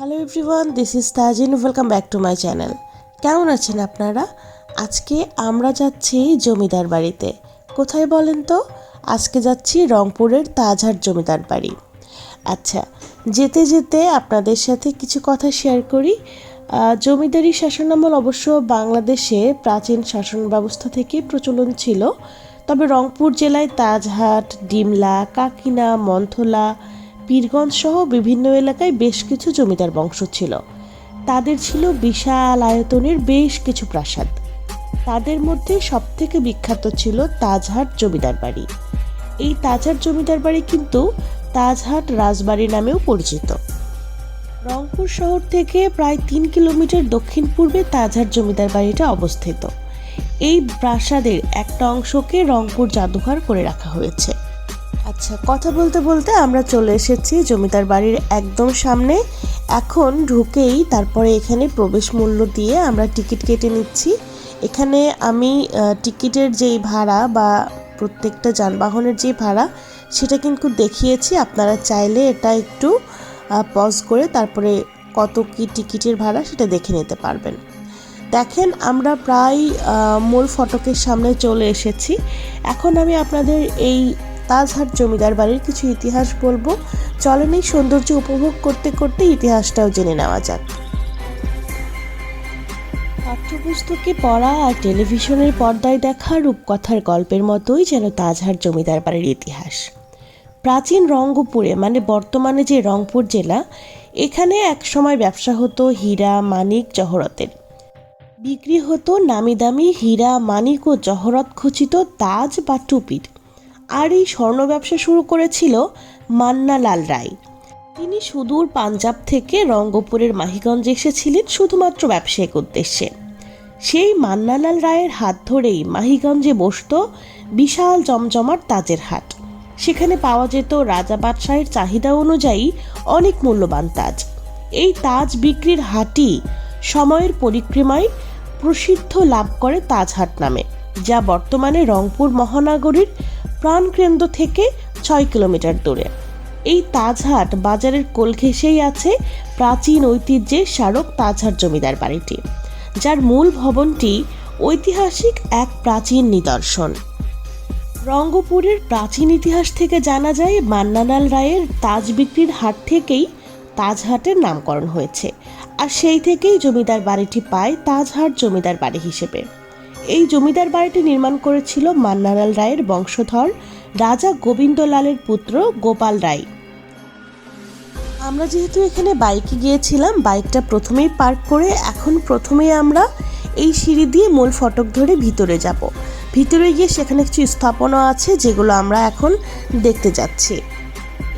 Hello everyone this is Tajin welcome back to my channel কেমন আছেন আপনারা? আজকে আমরা যাচ্ছি জমিদার বাড়িতে। কোথায় বলেন তো? আজকে যাচ্ছি রংপুরের তাজহাট জমিদার বাড়ি। আচ্ছা যেতে যেতে আপনাদের সাথে কিছু কথা শেয়ার করি। জমিদারি শাসনামল অবশ্য বাংলাদেশে প্রাচীন শাসন ব্যবস্থা থেকে প্রচলন ছিল। তবে রংপুর জেলায় তাজহাট, ডিমলা, কাকিনা, মন্থলা পীরগঞ্জ সহ বিভিন্ন এলাকায় বেশ কিছু জমিদার বংশ ছিল। তাদের ছিল বিশাল আয়তনের বেশ কিছু প্রাসাদ। তাদের মধ্যে সবথেকে বিখ্যাত ছিল তাজহাট জমিদার বাড়ি। এই তাজহাট জমিদার বাড়ি কিন্তু তাজহাট রাজবাড়ি নামেও পরিচিত। রংপুর শহর থেকে প্রায় তিন কিলোমিটার দক্ষিণ পূর্বে তাজহাট জমিদার বাড়িটা অবস্থিত। এই প্রাসাদের একটা অংশকে রংপুর জাদুঘর করে রাখা হয়েছে। আচ্ছা কথা বলতে বলতে আমরা চলে এসেছি জমিদার বাড়ির একদম সামনে। এখন ঢুকেই তারপরে এখানে প্রবেশ মূল্য দিয়ে আমরা টিকিট কেটে নিচ্ছি। এখানে আমি টিকিটের যেই ভাড়া বা প্রত্যেকটা যানবাহনের যে ভাড়া, সেটা কিন্তু দেখিয়েছি। আপনারা চাইলে এটা একটু পজ করে তারপরে কত কি টিকিটের ভাড়া সেটা দেখে নিতে পারবেন। দেখেন, আমরা প্রায় মূল ফটকের সামনে চলে এসেছি। এখন আমি আপনাদের এই তাজহাট জমিদার বাড়ির কিছু ইতিহাস বলব। চলেন এই সৌন্দর্য উপভোগ করতে করতে ইতিহাসটাও জেনে নেওয়া যাক। পাঠ্যপুস্তকে পড়া আর টেলিভিশনের পর্দায় দেখা রূপকথার গল্পের মতোই যেন তাজহাট জমিদার বাড়ির ইতিহাস। প্রাচীন রঙ্গপুরে মানে বর্তমানে যে রংপুর জেলা, এখানে একসময় ব্যবসা হতো হীরা, মানিক, জহরতের। বিক্রি হতো নামি দামি হীরা, মানিক ও জহরত খচিত তাজ বা টুপির। আর এই স্বর্ণ ব্যবসা শুরু করেছিল মান্নালাল রায়। তিনি সুদূর পাঞ্জাব থেকে রঙ্গপুরের মাহিগঞ্জে এসেছিলেন শুধুমাত্র ব্যবসায়িক উদ্দেশ্যে। সেই মান্নালাল রায়ের হাত ধরেই মাহিগঞ্জে বসত বিশাল জমজমাট তাজের হাট। সেখানে পাওয়া যেত রাজা বাদশাহের চাহিদা অনুযায়ী অনেক মূল্যবান তাজ। এই তাজ বিক্রির হাটই সময়ের পরিক্রমায় প্রসিদ্ধ লাভ করে তাজহাট নামে, যা বর্তমানে রংপুর মহানগরীর প্রাণকেন্দ্র থেকে ছয় কিলোমিটার দূরে। এই তাজহাট বাজারের কোল ঘেঁষেই আছে প্রাচীন ঐতিহ্যের স্মারক তাজহাট জমিদার বাড়িটি, যার মূল ভবনটি ঐতিহাসিক এক প্রাচীন নিদর্শন। রঙ্গপুরের প্রাচীন ইতিহাস থেকে জানা যায় মান্নালাল রায়ের তাজ বিক্রির হাট থেকেই তাজহাটের নামকরণ হয়েছে, আর সেই থেকেই জমিদার বাড়িটি পায় তাজহাট জমিদার বাড়ি হিসেবে। এই জমিদার বাড়িটি নির্মাণ করেছিল মান্নালাল রায়ের বংশধর রাজা গোবিন্দলালের পুত্র গোপাল রায়। আমরা যেহেতু এখানে বাইকে গিয়েছিলাম, বাইকটা প্রথমেই পার্ক করে এখন প্রথমেই আমরা এই সিঁড়ি দিয়ে মূল ফটক ধরে ভিতরে যাব। ভিতরে গিয়ে সেখানে কিছু স্থাপনা আছে যেগুলো আমরা এখন দেখতে যাচ্ছি।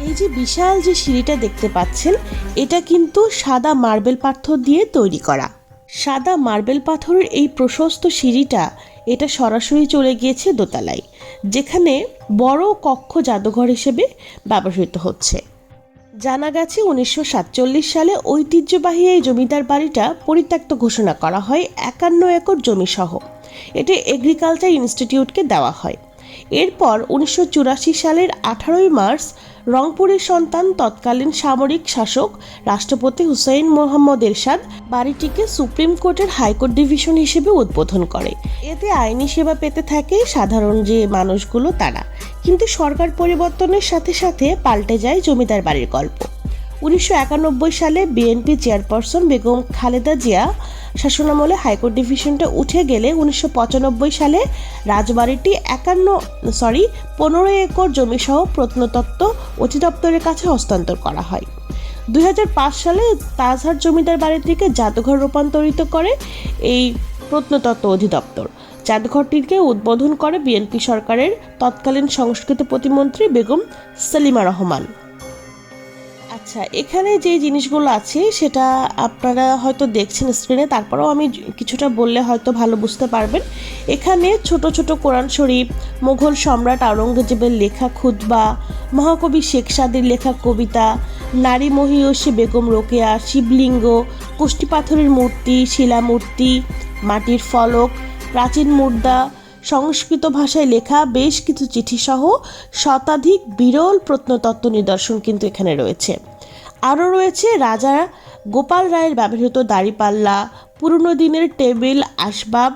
এই যে বিশাল যে সিঁড়িটা দেখতে পাচ্ছেন, এটা কিন্তু সাদা মার্বেল পাথর দিয়ে তৈরি করা। সাদা মার্বেল পাথরের এই প্রশস্ত সিঁড়িটা এটা সরাসরি চলে গিয়েছে দোতলায়, যেখানে বড় কক্ষ জাদুঘর হিসেবে ব্যবহৃত হচ্ছে। জানা গেছে উনিশশো সাতচল্লিশ সালে ঐতিহ্যবাহী এই জমিদার বাড়িটা পরিত্যক্ত ঘোষণা করা হয় একান্ন একর জমি সহ এটি এগ্রিকালচার ইনস্টিটিউটকে দেওয়া হয়। এরপর উনিশশো চুরাশি সালের আঠারোই মার্চ রংপুরের সন্তান, তৎকালীন সামরিক শাসক রাষ্ট্রপতি হুসাইন মোহাম্মদ এরশাদ বাড়িটিকে সুপ্রিম কোর্টের হাইকোর্ট ডিভিশন হিসেবে উদ্বোধন করে। এতে আইনি সেবা পেতে থাকে সাধারণ যে মানুষগুলো তারা। কিন্তু সরকার পরিবর্তনের সাথে সাথে পাল্টে যায় জমিদার বাড়ির গল্প। উনিশশো একানব্বই সালে বিএনপি চেয়ারপারসন বেগম খালেদা জিয়া শাসনামলে হাইকোর্ট ডিভিশনটা উঠে গেলে উনিশশো পঁচানব্বই সালে রাজবাড়িটি একান্ন সরি পনেরো একর জমিসহ প্রত্নতত্ত্ব অধিদপ্তরের কাছে হস্তান্তর করা হয়। দুই হাজার পাঁচ সালে তাজহাট জমিদার বাড়িটিকে জাদুঘর রূপান্তরিত করে এই প্রত্নতত্ত্ব অধিদপ্তর। জাদুঘরটিকে উদ্বোধন করে বিএনপি সরকারের তৎকালীন সংস্কৃতি প্রতিমন্ত্রী বেগম সেলিমা রহমান। আচ্ছা এখানে যে জিনিসগুলো আছে, সেটা আপনারা হয়তো দেখছেন স্ক্রিনে তারপরেও আমি কিছুটা বললে হয়তো ভালো বুঝতে পারবেন। এখানে ছোট ছোট কোরআন শরীফ, মুঘল সম্রাট আওরঙ্গজেবের লেখা খুতবা, মহাকবি শেখ সাদির লেখা কবিতা, নারী মহিয়সী বেগম রোকেয়া, শিবলিঙ্গ, কুষ্টি পাথরের মূর্তি, শিলামূর্তি, মাটির ফলক, প্রাচীন মুদ্রা, সংস্কৃত ভাষায় লেখা বেশ কিছু চিঠি সহ শতাধিক বিরল প্রত্নতত্ত্ব নিদর্শন কিন্তু এখানে রয়েছে। আরও রয়েছে রাজা গোপাল রায়ের ব্যবহৃত দাড়িপাল্লা, পুরনো দিনের টেবিল, আসবাব,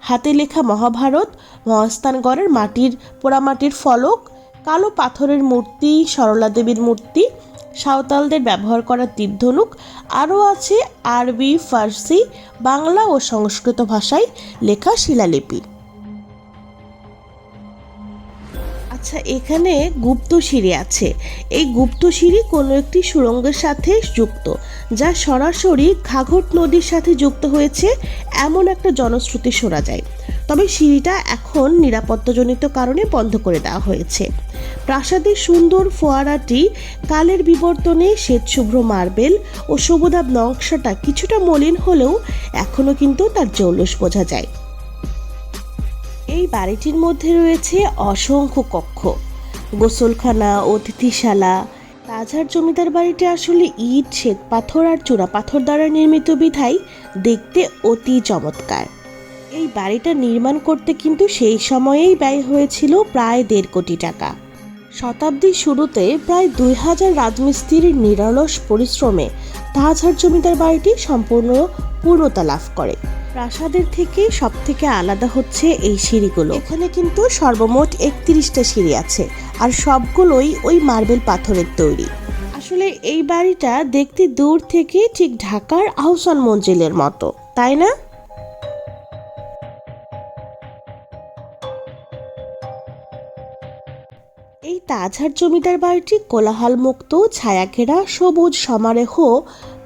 হাতে লেখা মহাভারত, মহাস্থানগড়ের মাটির পোড়ামাটির ফলক, কালো পাথরের মূর্তি, সরলা দেবীর মূর্তি, সাঁওতালদের ব্যবহার করা তীরধনুক, আরও আছে আরবি, ফার্সি, বাংলা ও সংস্কৃত ভাষায় লেখা শিলালিপি। আচ্ছা এখানে গুপ্ত সিঁড়ি আছে। এই গুপ্ত সিঁড়ি কোনো একটি সুড়ঙ্গের সাথে যুক্ত, যা সরাসরি ঘাঘট নদীর সাথে যুক্ত হয়েছে, এমন একটা জনশ্রুতি শোনা যায়। তবে সিঁড়িটা এখন নিরাপত্তাজনিত কারণে বন্ধ করে দেওয়া হয়েছে। প্রাসাদের সুন্দর ফোয়ারাটি কালের বিবর্তনে শ্বেতশুভ্র মার্বেল ও সবুদাব নকশাটা কিছুটা মলিন হলেও এখনও কিন্তু তার জৌলস বোঝা যায়। এই বাড়িটির মধ্যে রয়েছে অসংখ্য কক্ষ, গোসলখানা অতিথিশালা তাজহার জমিদার বাড়িটি আসলে ইট, শ্বেত পাথর আর চূড়া পাথর দ্বারা নির্মিত বিধাই দেখতে অতি চমৎকার। এই বাড়িটা নির্মাণ করতে কিন্তু সেই সময়েই ব্যয় হয়েছিল প্রায় দেড় কোটি টাকা। শতাব্দীর শুরুতে প্রায় দুই হাজার রাজমিস্ত্রির নিরলস পরিশ্রমে তাজহার জমিদার বাড়িটি সম্পূর্ণ পূর্ণতা লাভ করে। প্রাসাদের থেকে সব থেকে আলাদা হচ্ছে এই সিঁড়িগুলো। এখানে কিন্তু সর্বমোট একত্রিশটা সিঁড়ি আছে, আর সবগুলোই ওই মার্বেল পাথরের তৈরি। আসলে এই বাড়িটা দেখতে দূর থেকে ঠিক ঢাকার আহসান মঞ্জিলের মতো, তাই না? এই তাজহার জমিদার বাড়িটি কোলাহল মুক্ত ছায়াঘেরা, সবুজ সমারেহ,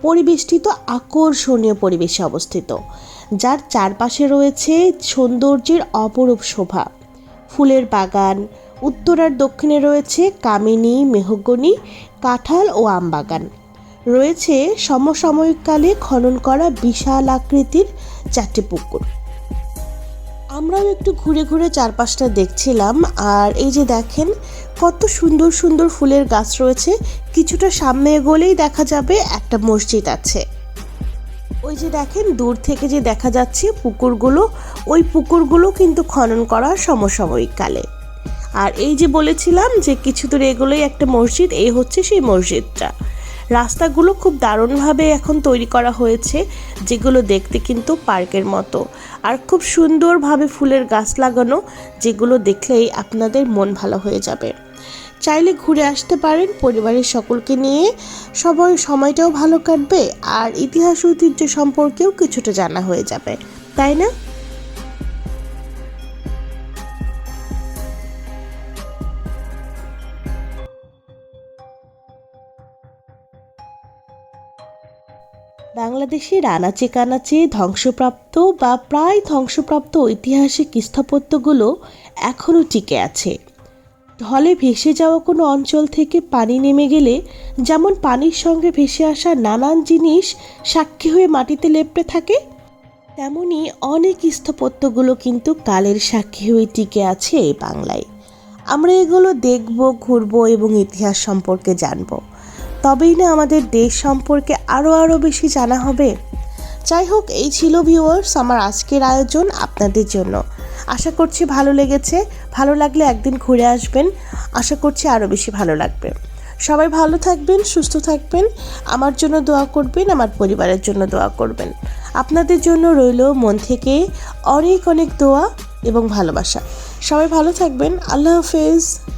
পরিবেষ্টিত, আকর্ষণীয় পরিবেশে অবস্থিত। যার চারপাশে রয়েছে সৌন্দর্যের অপরূপ শোভা। ফুলের বাগান, উত্তর আর দক্ষিণে রয়েছে কামিনী, মেহগনি, কাঁঠাল ও আম বাগান। রয়েছে সমসাময়িককালে খনন করা বিশাল আকৃতির চারটি পুকুর। আমরাও একটু ঘুরে ঘুরে চারপাশটা দেখছিলাম আর এই যে দেখেন, কত সুন্দর সুন্দর ফুলের গাছ রয়েছে। কিছুটা সামনে এগোলেই দেখা যাবে একটা মসজিদ আছে। ওই যে দেখেন, দূর থেকে যে দেখা যাচ্ছে পুকুরগুলো, ওই পুকুরগুলো কিন্তু খনন করা সমসাময়িক কালে। আর এই যে বলেছিলাম যে কিছু দূর এগুলোই একটা মসজিদ, এই হচ্ছে সেই মসজিদটা। রাস্তাগুলো খুব দারুণভাবে এখন তৈরি করা হয়েছে, যেগুলো দেখতে কিন্তু পার্কের মতো। আর খুব সুন্দরভাবে ফুলের গাছ লাগানো, যেগুলো দেখলেই আপনাদের মন ভালো হয়ে যাবে। চাইলে ঘুরে আসতে পারেন পরিবারের সকলকে নিয়ে। সবাই সময়টাও ভালো কাটবে আর ইতিহাস ঐতিহ্য সম্পর্কেও কিছুটা জানা হয়ে যাবে, তাই না? বাংলাদেশের আনাচে কানাচে ধ্বংসপ্রাপ্ত বা প্রায় ধ্বংসপ্রাপ্ত ঐতিহাসিক স্থাপত্যগুলো এখনও টিকে আছে। ঢলে ভেসে যাওয়া কোনো অঞ্চল থেকে পানি নেমে গেলে যেমন পানির সঙ্গে ভেসে আসা নানান জিনিস সাক্ষী হয়ে মাটিতে লেপটে থাকে, তেমনি অনেক স্থাপত্যগুলো কিন্তু কালের সাক্ষী হয়ে টিকে আছে এই বাংলায়। আমরা এগুলো দেখব, ঘুরবো এবং ইতিহাস সম্পর্কে জানব। তবেই না আমাদের দেশ সম্পর্কে আরও আরও বেশি জানা হবে। যাই হোক, এই ছিল ভিউয়ার্স আমার আজকের আয়োজন আপনাদের জন্য। আশা করছি ভালো লেগেছে। ভালো লাগলে একদিন ঘুরে আসবেন। আশা করছি আরও বেশি ভালো লাগবে। সবাই ভালো থাকবেন, সুস্থ থাকবেন। আমার জন্য দোয়া করবেন, আমার পরিবারের জন্য দোয়া করবেন। আপনাদের জন্য রইল মন থেকে অনেক অনেক দোয়া এবং ভালোবাসা। সবাই ভালো থাকবেন। আল্লাহ হাফেজ।